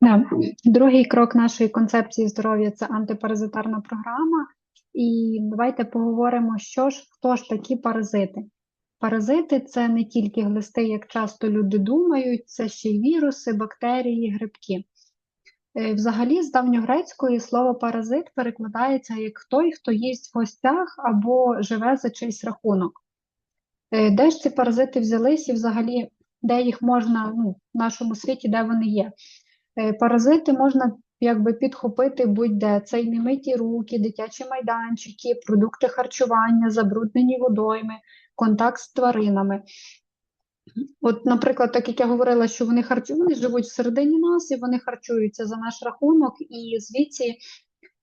Да. Другий крок нашої концепції здоров'я це антипаразитарна програма. І давайте поговоримо, що ж, хто ж такі паразити. Паразити це не тільки глисти, як часто люди думають, це ще й віруси, бактерії, грибки. Е, Взагалі, з давньогрецької слово паразит перекладається як той, хто їсть в гостях або живе за чийсь рахунок. Е, Де ж ці паразити взялись і взагалі, де їх можна ну, в нашому світі, де вони є? Е, Паразити можна якби підхопити будь-де. Це й немиті руки, дитячі майданчики, продукти харчування, забруднені водойми, контакт з тваринами. От, наприклад, так як я говорила, що вони харчу... вони живуть всередині нас і вони харчуються за наш рахунок, і звідси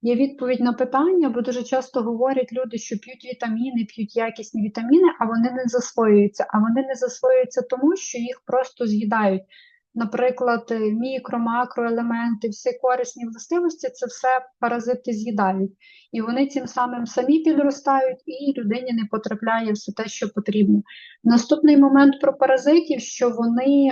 є відповідь на питання, бо дуже часто говорять люди, що п'ють вітаміни, п'ють якісні вітаміни, а вони не засвоюються. А вони не засвоюються тому, що їх просто з'їдають. Наприклад, мікро, макроелементи, всі корисні властивості це все паразити з'їдають. І вони цим самим самі підростають, і людині не потрапляє все те, що потрібно. Наступний момент про паразитів, що вони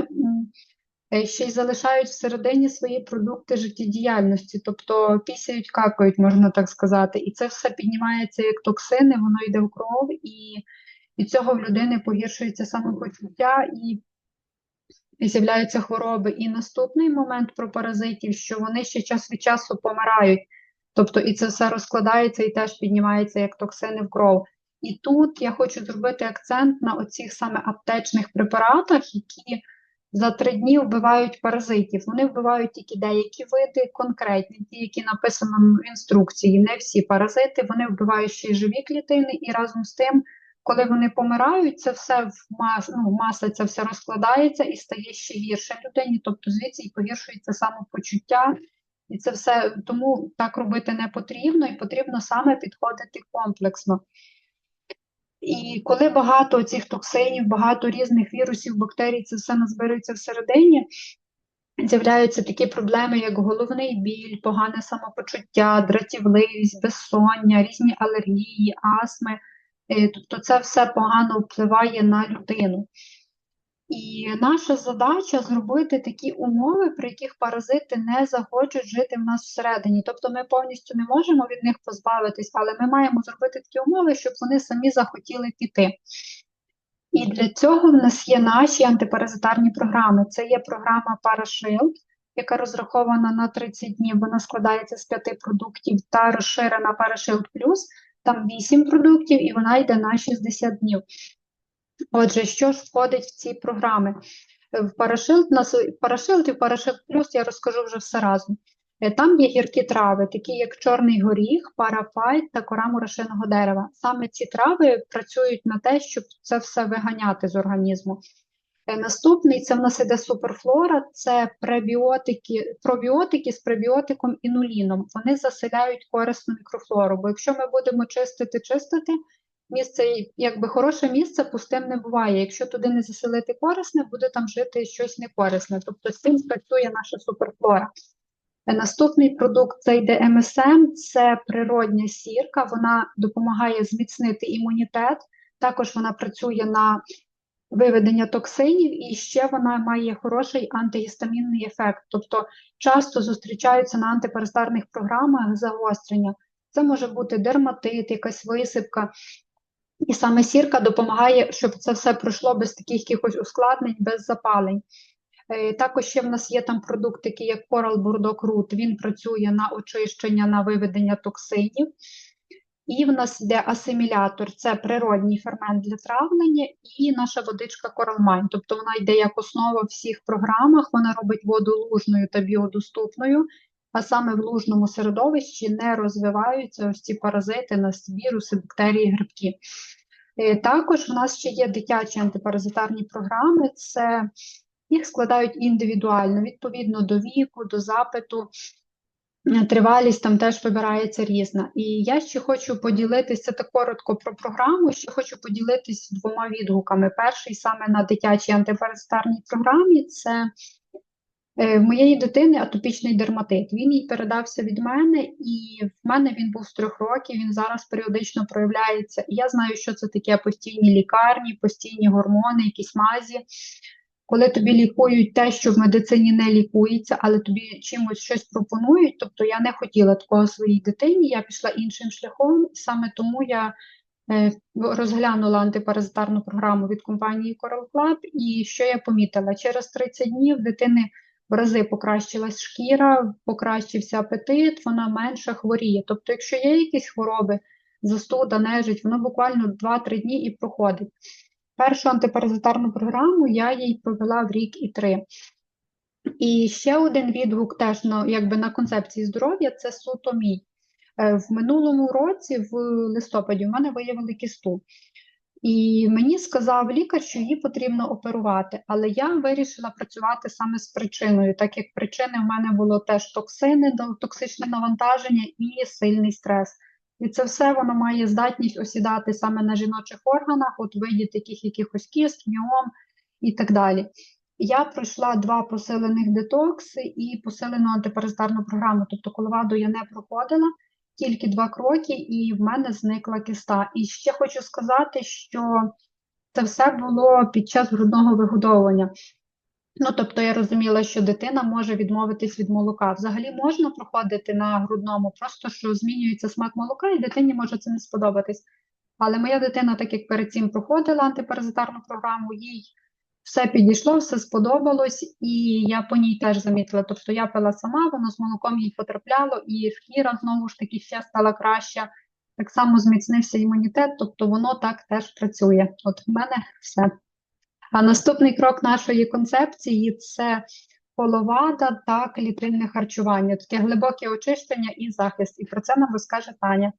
ще й залишають всередині свої продукти життєдіяльності, тобто пісяють, какають, можна так сказати. І це все піднімається як токсини, воно йде в кров, і від цього в людини погіршується самопочуття і і з'являються хвороби. І наступний момент про паразитів, що вони ще час від часу помирають. Тобто і це все розкладається і теж піднімається як токсини в кров. І тут я хочу зробити акцент на оцих саме аптечних препаратах, які за три дні вбивають паразитів. Вони вбивають тільки деякі види, конкретні, ті, які написано в інструкції, не всі паразити, вони вбивають ще й живі клітини, і разом з тим, коли вони помирають, це все в мас, ну, маса це все розкладається і стає ще гірше людині, тобто звідси і погіршується самопочуття. І це все тому так робити не потрібно, і потрібно саме підходити комплексно. І коли багато цих токсинів, багато різних вірусів, бактерій, це все назбирається всередині, з'являються такі проблеми, як головний біль, погане самопочуття, дратівливість, безсоння, різні алергії, астми. Е, Тобто це все погано впливає на людину. І наша задача зробити такі умови, при яких паразити не захочуть жити в нас всередині. Тобто ми повністю не можемо від них позбавитись, але ми маємо зробити такі умови, щоб вони самі захотіли піти. І для цього в нас є наші антипаразитарні програми. Це є програма Parashield, яка розрахована на 30 днів. Вона складається з п'яти продуктів та розширена Parashield Plus, там 8 продуктів, і вона йде на 60 днів. Отже, що ж входить в ці програми? В Parashield, на с- і в Parashield Plus я розкажу вже все разом. Е, Там є гіркі трави, такі як чорний горіх, парафайт та кора мурашиного дерева. Саме ці трави працюють на те, щоб це все виганяти з організму. Е, Наступний це в нас іде суперфлора, це пребіотики, пробіотики з пребіотиком інуліном. Вони заселяють корисну мікрофлору. Бо якщо ми будемо чистити, чистити, місце, якби хороше місце пустим не буває. Якщо туди не заселити корисне, буде там жити щось некорисне. Тобто з цим працює наша суперфлора. Наступний продукт це йде МСМ, це природня сірка, вона допомагає зміцнити імунітет. Також вона працює на виведення токсинів, і ще вона має хороший антигістамінний ефект. Тобто часто зустрічаються на антипаразитарних програмах загострення. Це може бути дерматит, якась висипка. І саме сірка допомагає, щоб це все пройшло без таких якихось ускладнень, без запалень. Е, Також ще в нас є там продукт, такий як Coral Burdock Root, він працює на очищення, на виведення токсинів. І в нас йде асимілятор, це природній фермент для травлення, і наша водичка Mine. Тобто вона йде як основа в всіх програмах, вона робить воду лужною та біодоступною, а саме в лужному середовищі не розвиваються ось ці паразити, нас віруси, бактерії, грибки. Е, Також в нас ще є дитячі антипаразитарні програми, це їх складають індивідуально, відповідно до віку, до запиту. Тривалість там теж вибирається різна. І я ще хочу поділитися так коротко про програму. Ще хочу поділитися двома відгуками. Перший саме на дитячій антипаразитарній програмі це в моєї дитини атопічний дерматит. Він їй передався від мене, і в мене він був з трьох років. Він зараз періодично проявляється. Я знаю, що це таке постійні лікарні, постійні гормони, якісь мазі. коли тобі лікують те, що в медицині не лікується, але тобі чимось щось пропонують. Тобто я не хотіла такого своїй дитині, я пішла іншим шляхом, і саме тому я е, розглянула антипаразитарну програму від компанії Coral Club, і що я помітила? Через 30 днів дитини в рази покращилась шкіра, покращився апетит, вона менше хворіє. Тобто, якщо є якісь хвороби, застуда, нежить, воно буквально 2-3 дні і проходить. Першу антипаразитарну програму я їй провела в рік і три. І ще один відгук теж на, якби на концепції здоров'я це суто мій. Е, В минулому році, в листопаді, в мене виявили кісту. І мені сказав лікар, що її потрібно оперувати, але я вирішила працювати саме з причиною, так як причини в мене було теж токсини, токсичне навантаження і сильний стрес. І це все воно має здатність осідати саме на жіночих органах, от в виді таких якихось кіст, міом і так далі. Я пройшла два посилених детокси і посилену антипаразитарну програму. Тобто коловаду я не проходила, тільки два кроки, і в мене зникла киста. І ще хочу сказати, що це все було під час грудного вигодовування. Ну, тобто я розуміла, що дитина може відмовитись від молока. Взагалі можна проходити на грудному, просто що змінюється смак молока, і дитині може це не сподобатись. Але моя дитина, так як перед цим проходила антипаразитарну програму, їй все підійшло, все сподобалось, і я по ній теж замітила. Тобто я пила сама, воно з молоком їй потрапляло, і шкіра знову ж таки ще стала краща. Так само зміцнився імунітет, тобто воно так теж працює. От в мене все. А наступний крок нашої концепції це половада та клітинне харчування, таке глибоке очищення і захист. І про це нам розкаже Таня.